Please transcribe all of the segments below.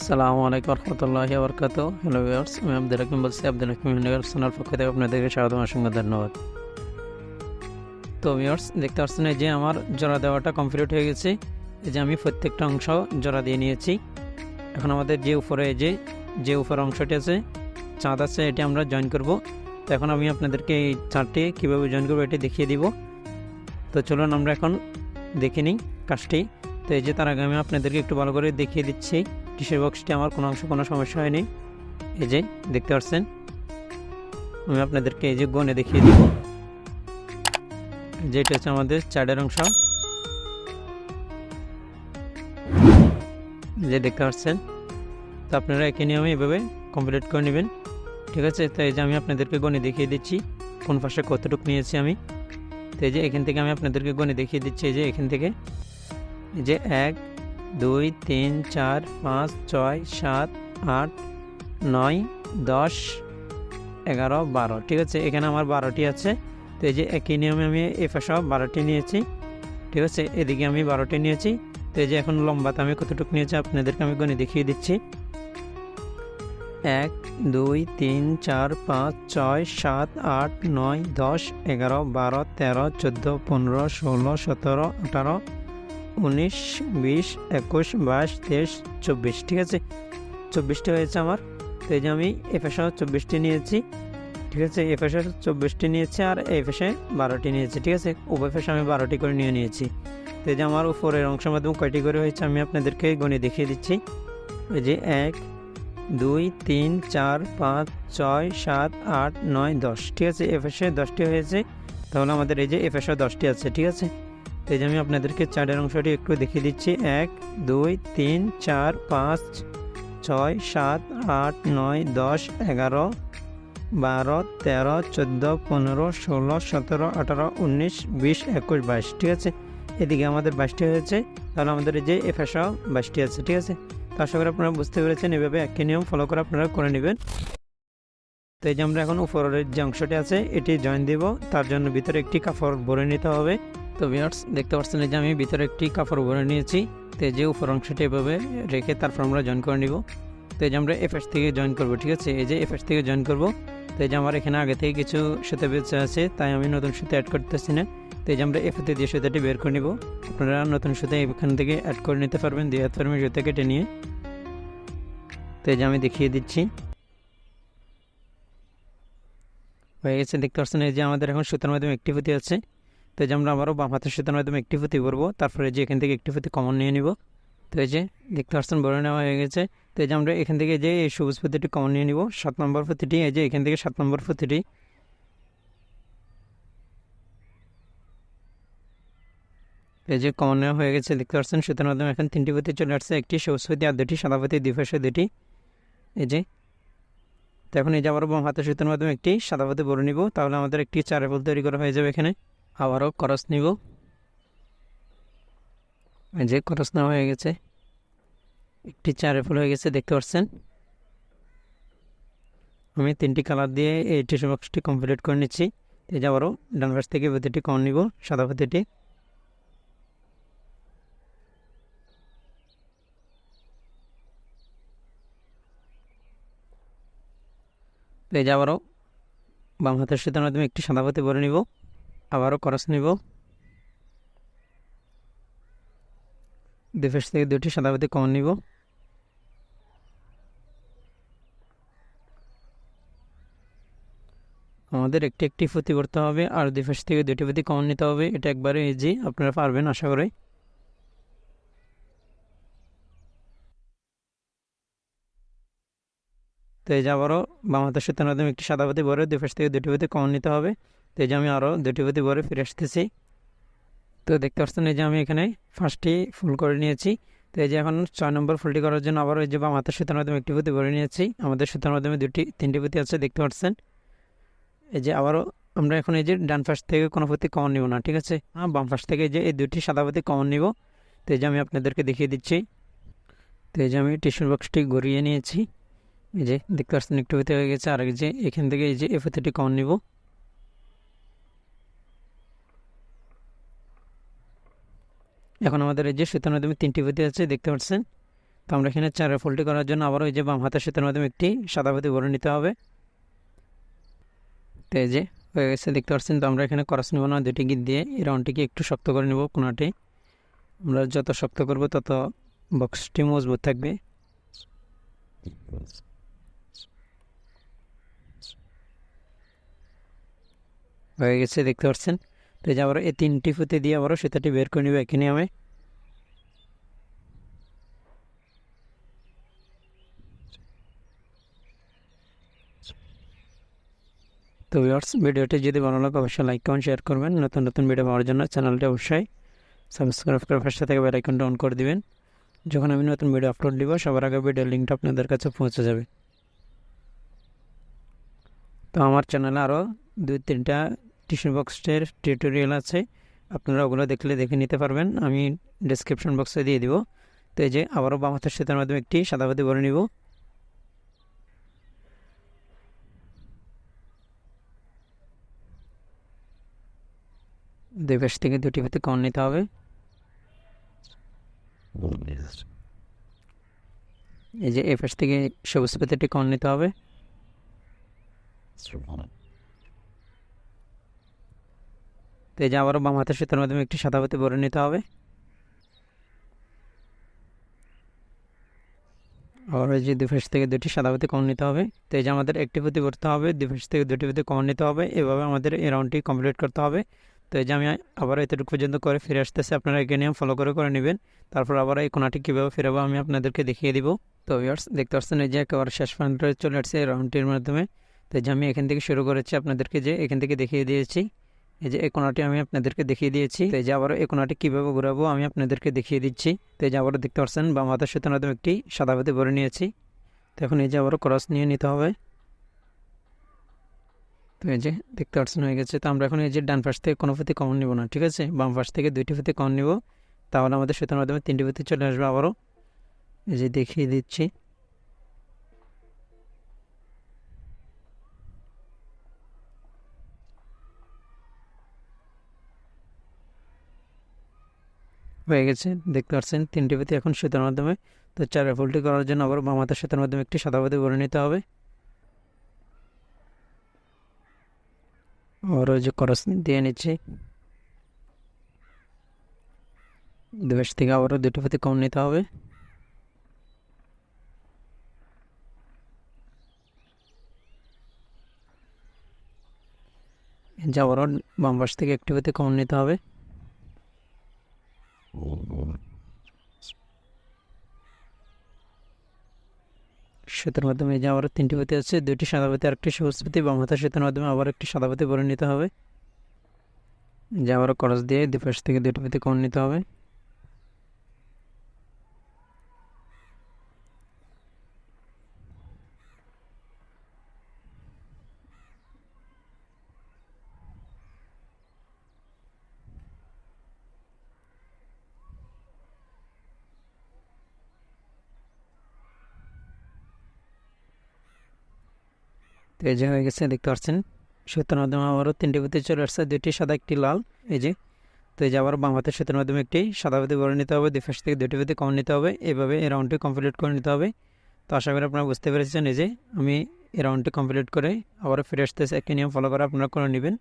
আসসালামু আলাইকুম রহমতুল্লাহি বরকাত হ্যালো ভিউয়ার্স আমি আব্দুল হাকিম বলছি। আব্দুল হাকিম ইউনিভার্সাল পক্ষ থেকে আপনাদেরকে স্বাগত অসংখ্য ধন্যবাদ। তো ভিউয়ার্স দেখতে পাচ্ছেন যে আমার জোড়া দেওয়াটা কমপ্লিট হয়ে গেছে। এই যে আমি প্রত্যেকটা অংশ জোড়া দিয়ে নিয়েছি। এখন আমাদের যে উপরে যে যে উপরে অংশটি আছে, চাঁদ আছে, এটি আমরা জয়েন করব। তো এখন আমি আপনাদেরকে এই চাঁদটি কীভাবে জয়েন করব এটি দেখিয়ে দিব। তো চলুন আমরা এখন দেখে নিই কাজটি। তো এই যে তার আগে আমি আপনাদেরকে একটু ভালো করে দেখিয়ে দিচ্ছি। টিসের বক্সটি আমার? কোনো অংশ কোনো সমস্যা হয়নি। এই যে, দেখতে পাচ্ছেন? আমি আপনাদেরকে এই যে গনে দেখিয়ে দিব। যেটা হচ্ছে আমাদের চার্ডের অংশ। যে দেখতে পাচ্ছেন? তো আপনারা একে নিয়ে আমি এভাবে কমপ্লিট করে নেবেন। ঠিক আছে? তো এই যে আমি আপনাদেরকে গনে দেখিয়ে দিচ্ছি। কোন পাশে কতটুকু নিয়েছি আমি। তো এই যে এখান থেকে আমি আপনাদেরকে গনে দেখিয়ে দিচ্ছি। এই যে এখান থেকে। এই যে এক দুই, তিন, চার, পাঁচ, ছয়, সাত, আট, নয়, দশ, এগারো, বারো। ঠিক আছে, এখানে আমার বারোটি আছে। তো এই যে একই নিয়মে আমি এ পাশে বারোটি নিয়েছি। ঠিক আছে, এদিকে আমি বারোটি নিয়েছি। তো এই যে এখন লম্বাতে আমি কতটুকু নিয়েছি আপনাদেরকে আমি গণে দেখিয়ে দিচ্ছি। এক, দুই, তিন, চার, পাঁচ, ছয়, সাত, আট, নয়, দশ, এগারো, বারো, তেরো, চোদ্দ, পনেরো, ষোলো, সতেরো, আঠারো উনিশ, বিশ, একুশ, বাইশ, তেইশ, চব্বিশ, ঠিক আছে? চব্বিশটি হয়েছে আমার, তো এই যে আমি এ চব্বিশটি নিয়েছি, ঠিক আছে? এ চব্বিশটি নিয়েছি আর এই বারোটি নিয়েছি, ঠিক আছে? উভয় পেশা আমি বারোটি করে নিয়ে নিয়েছি। তো এই যে আমার উপরের অংশের মাধ্যমে কয়টি করে হয়েছে আমি আপনাদেরকে গণে দেখিয়ে দিচ্ছি। এই যে এক, দুই, তিন, চার, পাঁচ, ছয়, সাত, আট, নয়, দশ, ঠিক আছে? এ দশটি হয়েছে, তাহলে আমাদের এই যে এ দশটি আছে, ঠিক আছে? এই যে আমি আপনাদেরকে চারের অংশটি একটু দেখিয়ে দিচ্ছি। এক, দুই, তিন, চার, পাঁচ, ছয়, সাত, আট, নয়, দশ, এগারো, বারো, তেরো, চোদ্দ, পনেরো, ষোলো, সতেরো, আঠারো, উনিশ, বিশ, একুশ, বাইশ, ঠিক আছে? এদিকে আমাদের বাইশটি হয়েছে, তাহলে আমাদের এই যে এফএসও বাইশটি আছে, ঠিক আছে? তো আশা করি আপনারা বুঝতে পেরেছেন, এভাবে একই নিয়ম ফলো করে আপনারা করে নেবেন। তো এই যে আমরা এখন উপরের যে অংশটি আছে, এটি জয়েন দিব, তার জন্য ভিতরে একটি কাপড় ভরে নিতে হবে। তো ভিউয়ার্স দেখতে পাচ্ছেন যে আমি ভিতরে একটি কাপড় ভরে নিয়েছি। তো যে উপর অংশটি এভাবে রেখে তারপর আমরা জয়েন করে নিব। তো এই যে আমরা এফএস থেকে জয়েন করব, ঠিক আছে? এই যে এফএস থেকে জয়েন করব। তো এই যে আমার এখানে আগে থেকে কিছু সুতা বেঁচে আছে, তাই আমি নতুন সুতা অ্যাড করতেছি না। তো এই যে আমরা এফএতে দিয়ে সুতাটি বের করে নিব, আপনারা নতুন সুতা এখান থেকে অ্যাড করে নিতে পারবেন দিয়ে হাত পারবেন সুতা কেটে নিয়ে। তো এই যে আমি দেখিয়ে দিচ্ছি। হয়ে গেছে, দেখতে পাচ্ছেন এই যে আমাদের এখন সুতার মাধ্যমে একটি পুঁতি আছে। তো যে আমরা আবারও বাম হাতের সুতার মাধ্যমে একটি পুঁতি করব তারপরে যে এখান থেকে একটি পুঁতি কমন নিয়ে নিব। তো এই যে দেখতে পাচ্ছেন বড় নেওয়া হয়ে গেছে। তো এই যে আমরা এখান থেকে যে এই সবুজ পুঁতিটি কমন নিয়ে নিব। সাত নম্বর পুঁতিটি, এই যে এখান থেকে সাত নম্বর পুঁতিটি। এই যে কমন নেওয়া হয়ে গেছে, দেখতে পাচ্ছেন। সুতার মাধ্যমে এখন তিনটি পুঁতি চলে আসছে, একটি সবুজ পুঁতি আর দুটি সাদা পুঁতি, দুই পাশে দুটি। এই যে। তো এখন এই যে আবারও বাম হাতের সুতার মাধ্যমে একটি সাদা পুঁতি বড় নিব। তাহলে আমাদের একটি চারে ফুল তৈরি করা হয়ে যাবে এখানে। আবারও করস নিব। যে করস নেওয়া হয়ে গেছে। একটি চারে ফুল হয়ে গেছে, দেখতে পাচ্ছেন? আমি তিনটি কালার দিয়ে এই টিস্যু বক্সটি কমপ্লিট করে নিচ্ছি। এই আবারও ডান পাশ থেকে পুঁতিটি কম নিব, সাদা পুঁতিটি এই যে আবারও বাম হাতের সুতার মাধ্যমে একটি সাদা পুঁতি ভরে নিব। আবারও খরচ নিব। দুই থেকে দুটি সাদা পুঁতি কমন নিব। আমাদের একটি একটি পুঁতি করতে হবে আর দুই পাশ থেকে দুটি পুঁতি কমন নিতে হবে। এটা একবারে ইজি আপনারা পারবেন আশা করি। তো এই যে আবারও বাম হাতের সুতার মাধ্যমে একটি সাদা পুঁতি ভরে দুই পাশ থেকে দুটি পুঁতি কমন নিতে হবে। তো এই যে আমি আরও দুটি পুঁতি ভরে ফিরে আসতেছি তো দেখতে পাচ্ছেন এই যে আমি এখানে ফার্স্টটি ফুল করে নিয়েছি তো এই যে এখন ছয় নম্বর ফুলটি করার জন্য আবার ওই যে বাম মাথার সুতার মাধ্যমে একটি পুঁতি ভরে নিয়েছি আমাদের সুতার মাধ্যমে দুটি তিনটি পুঁতি আছে দেখতে পাচ্ছেন এই যে আবারও আমরা এখন এই যে ডান পাশ থেকে কোনো পুঁতি কমন নিব না ঠিক আছে হ্যাঁ বাম পাশ থেকে এই যে এই দুটি সাদা পুঁতি কমন নিব তো এই যে আমি আপনাদেরকে দেখিয়ে দিচ্ছি তো এই যে আমি টিস্যুর বক্সটি গড়িয়ে নিয়েছি এই যে দেখতে পাচ্ছেন একটু পুঁতি হয়ে গেছে আর যে এখান থেকে এই যে এই পুঁতিটি কমন নিব এখন আমাদের এই যে সুতার মাধ্যমে তিনটি পুঁতি আছে, দেখতে পাচ্ছেন? তো আমরা এখানে চারের ফুলটি করার জন্য আবার ওই যে বাম হাতের সুতার মাধ্যমে একটি সাদা পুঁতি ভরে নিতে হবে। তো এই যে হয়ে গেছে, দেখতে পাচ্ছেন? তো আমরা এখানে করস নেব না দুটি গিট দিয়ে এই রাউন্ডটিকে একটু শক্ত করে নেব কোনাটি। আমরা যত শক্ত করব তত বক্সটি মজবুত থাকবে। হয়ে গেছে, দেখতে পাচ্ছেন? তো যে এই তিনটি ফুতে দিয়ে আবারও সুতাটি বের করে নেবে এখানে আমি। তো ভিউয়ার্স ভিডিওটি যদি ভালো লাগে, অবশ্যই লাইক কমেন্ট শেয়ার করবেন। নতুন নতুন ভিডিও পাওয়ার জন্য চ্যানেলটি অবশ্যই সাবস্ক্রাইব করে পাশে থেকে বেল আইকনটা অন করে দিবেন। যখন আমি নতুন ভিডিও আপলোড দিব, সবার আগে ভিডিওর লিঙ্কটা আপনাদের কাছে পৌঁছে যাবে। তো আমার চ্যানেলে আরও দুই, তিনটা টিউশন বক্সের টিউটোরিয়াল আছে, আপনারা ওগুলো দেখলে দেখে নিতে পারবেন, আমি ডিসক্রিপশন বক্সে দিয়ে দিব। তো এই যে, আবারও বাম হাতের সাথে মাধ্যমে একটি সাদাবাতি ভরে নিব। দুই পাশ থেকে দুটি পাতে কন নিতে হবে। এই যে, এ পাশ থেকে সবুজ পাতাটি কন নিতে হবে। তো এই যে আবারও বাম হাতের সুতার মাধ্যমে একটি সাদা পাতে নিতে হবে। আবার এই যে দুই পাশ থেকে দুটি সাদা পাতি কমন নিতে হবে। তো এই যে আমাদের একটি পুঁতি ভরতে হবে, দুই পাশ থেকে দুটি পুঁতি কম নিতে হবে। এভাবে আমাদের এই রাউন্ডটি কমপ্লিট করতে হবে। তো এই যে আমি আবার এতটুকু পর্যন্ত করে ফিরে আসতেছি। আপনারা এখানে ফলো করে করে নেবেন। তারপর আবার এই কোনাটি কীভাবে ফেরাবো আমি আপনাদেরকে দেখিয়ে দিব। তো ভিউয়ার্স দেখতে পাচ্ছেন এই যে একেবারে শেষ পর্যন্ত চলে আসছে এই রাউন্ডটির মাধ্যমে। তো যে আমি এখান থেকে শুরু করেছি। আপনাদেরকে যে এখান থেকে দেখিয়ে দিয়েছি। এই যে এই কোনাটি আমি আপনাদেরকে দেখিয়ে দিয়েছি। তো এই যে আবারও এই কোনাটি কীভাবে ঘুরাবো আমি আপনাদেরকে দেখিয়ে দিচ্ছি। তো এই যে আবারও দেখতে পাচ্ছেন বা মাথার সুতার মাধ্যমে একটি সাদা পাতি ভরে নিয়েছি। তো এখন এই যে আবারও ক্রস নিয়ে নিতে হবে। তো এই যে দেখতে পাচ্ছেন, হয়ে গেছে। তো আমরা এখন এই যে ডান পাশ থেকে কোনো ফুতি কমন নিব না, ঠিক আছে? বাম পাশ থেকে দুইটি ফুতি কমন নিব। তাহলে আমাদের সুতার মাধ্যমে তিনটি ফুতি চলে আসবে আবারও। এই যে দেখিয়ে দিচ্ছি। হয়ে গেছে। দেখতে পাচ্ছেন তিনটি পুঁতি এখন সুতার মাধ্যমে। তো চার ফুলটি করার জন্য আবার বাম হাতের সুতার মাধ্যমে একটি সাদা পুঁতি ভরে নিতে হবে। আর ওই যে করস দিয়ে নিচ্ছি। দুপাশ থেকে আবারও দুটো পুঁতি কম নিতে হবে। যা আবারও বাম পাশ থেকে একটি পুঁতি কম নিতে হবে। সুতার মাধ্যমে যে আবার তিনটি পাতি আছে, দুইটি সাদা পাতি আর একটি সবুজ পাতি বাম হাতের সেতুর মাধ্যমে আবার একটি সাদা পাতি ভরে নিতে হবে। যে আবার করস দিয়ে দুপাশ থেকে দুটি পাতি কম নিতে হবে। তো এই যে হয়ে গেছে, দেখতে পাচ্ছেন? সুতার মাধ্যমে আবারও তিনটি পুঁতি চলে আসছে, দুইটি সাদা, একটি লাল। এই যে তো এই যে আবার বাম হাতের সুতার মাধ্যমে একটি সাদা পুঁতি ভরে নিতে হবে, দুই পাশ থেকে দুটি পুঁতি কম নিতে হবে, এভাবে এই রাউন্ডটি কমপ্লিট করে নিতে হবে। তো আশা করি আপনারা বুঝতে পেরেছেন, এই যে, আমি এই রাউন্ডটি কমপ্লিট করে আবারও ফিরে আসতেছে, একটি নিয়ম ফলো করে আপনারা করে নেবেন।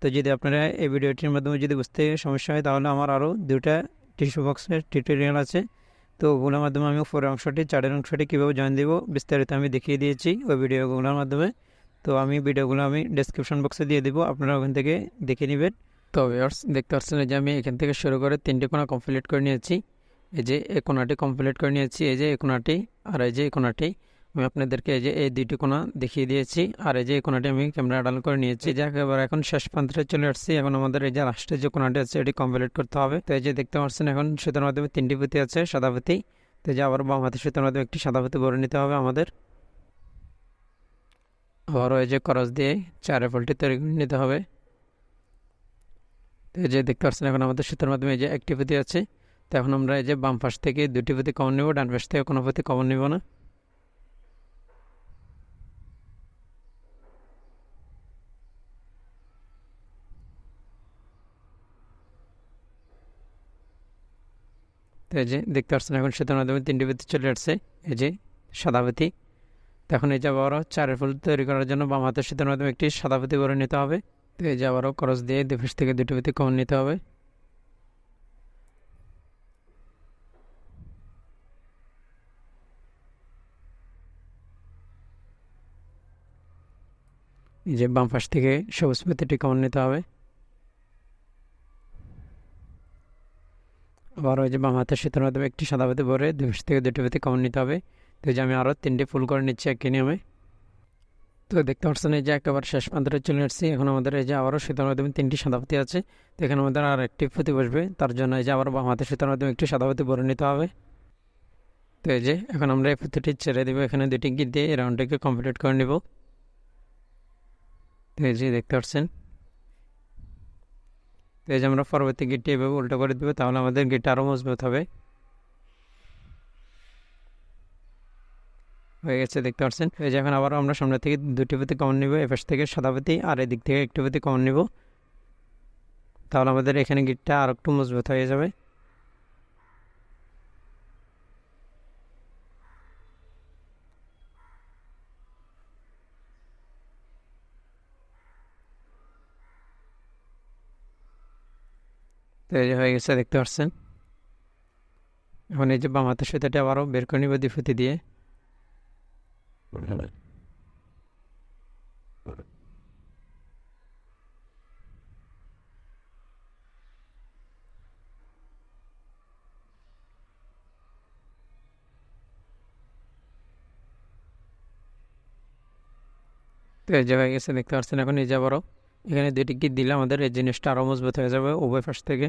তো যদি আপনারা এই ভিডিওটির মাধ্যমে যদি বুঝতে সমস্যা হয়, তাহলে আমার আরও দুটা টিস্যু বক্সের টিউটোরিয়াল আছে। তো ওগুলোর মাধ্যমে আমি উপরের অংশটি, চারের অংশটি কীভাবে জয়েন দেবো, বিস্তারিত আমি দেখিয়ে দিয়েছি ওই ভিডিওগুলোর মাধ্যমে। তো আমি ভিডিওগুলো আমি ডেসক্রিপশন বক্সে দিয়ে দেবো, আপনারা ওখান থেকে দেখে নেবেন। তো ভিউয়ার্স দেখতে পাচ্ছেন যে আমি এখান থেকে শুরু করে তিনটি কোনা কমপ্লিট করে নিয়েছি। এই যে এই কোনাটি কমপ্লিট করে নিয়েছি, এই যে এই কোনাটি আর এই যে এই কোনাটি। আমি আপনাদেরকে এই যে এই দুইটি কোনা দেখিয়ে দিয়েছি আর এই যে এই কোনাটি আমি ক্যামেরা আড়াল করে নিয়েছি। যে একেবারে এখন শেষ প্রান্তে চলে আসছি। এখন আমাদের এই যে লাস্টের যে কোনাটি আছে, এটি কমপ্লিট করতে হবে। তো এই যে দেখতে পাচ্ছেন এখন সুতার মাধ্যমে তিনটি পুঁতি আছে, সাদা পুঁতি। তো যে আবার বাম হাতে সুতার মাধ্যমে একটি সাদা পুঁতি ভরে নিতে হবে আমাদের। এই যে করস দিয়ে চারে ফলটি তৈরি করে নিতে হবে। তো এই যে দেখতে পাচ্ছেন, এখন আমাদের সুতার মাধ্যমে এই যে একটি পুঁতি আছে। তো এখন আমরা এই যে বাম পাশ থেকে দুটি পুঁতি কমন নেব, ডান পাশ থেকে কোনো পুঁতি কমন নেব না। তো এই যে দেখতে পাচ্ছেন, এখন সেতুর মাধ্যমে তিনটি ভিত্তি চলে আসছে। এই যে সাদা ভিত্তি তো এখন এই যে আবারও চারের ফুল তৈরি করার জন্য বাম হাতের সেতুর মাধ্যমে একটি সাদা ভিত্তি করে নিতে হবে। তো এই যে আবারও করস দিয়ে দুপাশ থেকে দুটি ভিত্তি কমন নিতে হবে। এই যে বাম পাশ থেকে সবুজ ভিত্তিটি কমন নিতে হবে। আবার ওই যে বাম হাতের সেতুর মাধ্যমে একটি সাদা পেতে ভরে দুই পাশ থেকে দুটি পেতে কমন নিতে হবে। তো যে আমি আরও তিনটি ফুল করে নিচ্ছি একই নিয়মে। তো দেখতে পাচ্ছেন এই যে একেবারে শেষ প্রান্তরে চলে আসছি। এখন আমাদের এই যে আবারও সেতুর মাধ্যমে তিনটি সাদা পাতি আছে। তো এখানে আমাদের আর একটি পুঁতি বসবে। তার জন্য এই যে আবার বাম হাতের সেতুর মাধ্যমে একটি সাদা পাতি ভরে নিতে হবে। তো এই যে এখন আমরা এই পুঁতিটি ছেড়ে দেবো। এখানে দুটি গিট দিয়ে এই রাউন্ডটিকে কমপ্লিট করে নেব। তো এই যে দেখতে পাচ্ছেন। তো এই যে আমরা পরবর্তী গিটটি এভাবে উল্টো করে দেবো। তাহলে আমাদের গিটটা আরও মজবুত হবে। হয়ে গেছে, দেখতে পাচ্ছেন। এই যে এখন আবার আমরা সামনে থেকে দুটি প্রতি কমন নিব, এপাশ থেকে সাদা আর এদিক থেকে একটি প্রতি কমন নিব। তাহলে আমাদের এখানে গিটটা আর একটু মজবুত হয়ে যাবে। তো এই যে হয়ে গেছে, দেখতে পাচ্ছেন। এখন এই যে বাম হাতের সুতাটা আবারও বের করে নিব দ্বিফুতি দিয়ে। তো এই জায়গায় গেছে, দেখতে পাচ্ছেন, এখন এই যে আবারও এখানে দুইটি গিট দিলে আমাদের এই জিনিসটা আরও মজবুত হয়ে যাবে উভয় পাশ থেকে।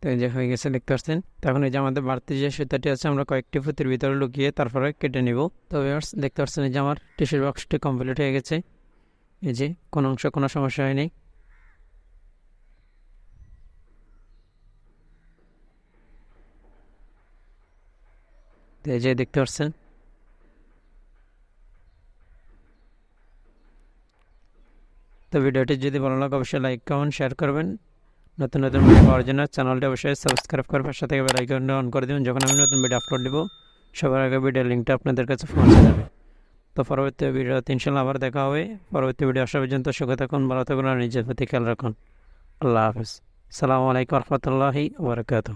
তো এই যে হয়ে গেছে, দেখতে পাচ্ছেন? তখন এই যে আমাদের বাড়তি যে সুতাটি আছে, আমরা কয়েকটি ফুতির ভিতরে লুকিয়ে তারপরে কেটে নিব। তো দেখতে পাচ্ছেন এই যে আমার টিসির বক্সটি কমপ্লিট হয়ে গেছে। এই যে কোনো অংশ, কোনো সমস্যা হয়নি। এই যে দেখতে পাচ্ছেন? তো ভিডিওটি যদি ভালো লাগে, অবশ্যই লাইক কমেন্ট শেয়ার করবেন। নতুন নতুন ভিডিও পাওয়ার জন্য চ্যানেলটি অবশ্যই সাবস্ক্রাইব করে পাশে থেকে বেলাইকনটা অন করে দেবেন। যখন আমি নতুন ভিডিও আপলোড দেবো, সবার আগে ভিডিও লিঙ্কটা আপনাদের কাছে পৌঁছে যাবে। তো পরবর্তী ভিডিও ইনশাল্লাহ আবার দেখা হবে। পরবর্তী ভিডিও আসা পর্যন্ত সুখে থাকুন, ভালো থাকুন আর নিজের প্রতি খেয়াল রাখুন। আল্লাহ হাফিজ। সালামু আলাইকুম রহমতুল্লাহি ওবরাকাতু